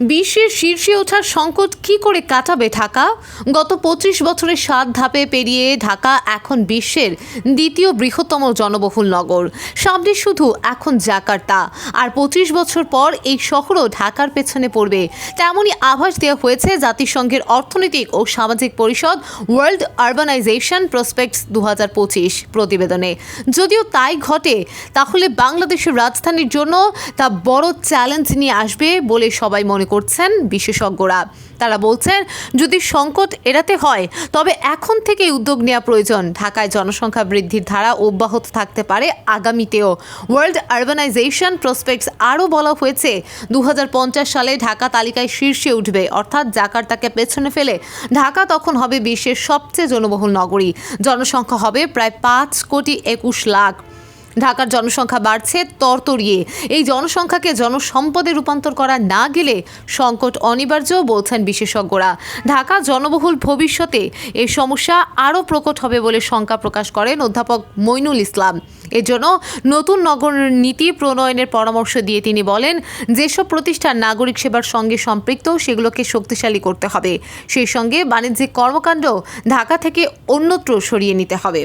বিশ্বের শীর্ষে ওঠার সংকট কি করে কাটাবে ঢাকা? গত পঁচিশ বছরের সাত ধাপে পেরিয়ে ঢাকা এখন বিশ্বের দ্বিতীয় বৃহত্তম জনবহুল নগর। সামনে শুধু এখন জাকার্তা। আর পঁচিশ বছর পর এই শহরও ঢাকার পেছনে পড়বে। তেমনই আভাস দেওয়া হয়েছে জাতিসংঘের অর্থনৈতিক ও সামাজিক পরিষদ ওয়ার্ল্ড আরবানাইজেশন প্রসপেক্টস দু হাজার পঁচিশ প্রতিবেদনে। যদিও তাই ঘটে, তাহলে বাংলাদেশের রাজধানীর জন্য তা বড় চ্যালেঞ্জ নিয়ে আসবে বলে সবাই মনে করছেন বিশেষজ্ঞরা। তারা বলছেন, যদি সংকট এড়াতে হয়, তবে এখন থেকে উদ্যোগ নেওয়া প্রয়োজন। ঢাকায় জনসংখ্যা বৃদ্ধির ধারা অব্যাহত থাকতে পারে আগামীতেও। ওয়ার্ল্ড আরবানাইজেশন প্রসপেক্টস আরও বলা হয়েছে দু হাজার পঞ্চাশ সালে ঢাকা তালিকায় শীর্ষে উঠবে। অর্থাৎ জাকার্তাকে পেছনে ফেলে ঢাকা তখন হবে বিশ্বের সবচেয়ে জনবহুল নগরী। জনসংখ্যা হবে প্রায় পাঁচ কোটি একুশ লাখ। ঢাকার জনসংখ্যা বাড়ছে তরতরিয়ে। এই জনসংখ্যাকে জনসম্পদে রূপান্তর করা না গেলে সংকট অনিবার্য বলছেন বিশেষজ্ঞরা। ঢাকা জনবহুল ভবিষ্যতে এই সমস্যা আরও প্রকট হবে বলে শঙ্কা প্রকাশ করেন অধ্যাপক মইনুল ইসলাম। এজন্য নতুন নগর নীতি প্রণয়নের পরামর্শ দিয়ে তিনি বলেন, যেসব প্রতিষ্ঠান নাগরিক সেবার সঙ্গে সম্পৃক্ত সেগুলোকে শক্তিশালী করতে হবে। সেই সঙ্গে বাণিজ্যিক কর্মকাণ্ড ঢাকা থেকে অন্যত্র সরিয়ে নিতে হবে।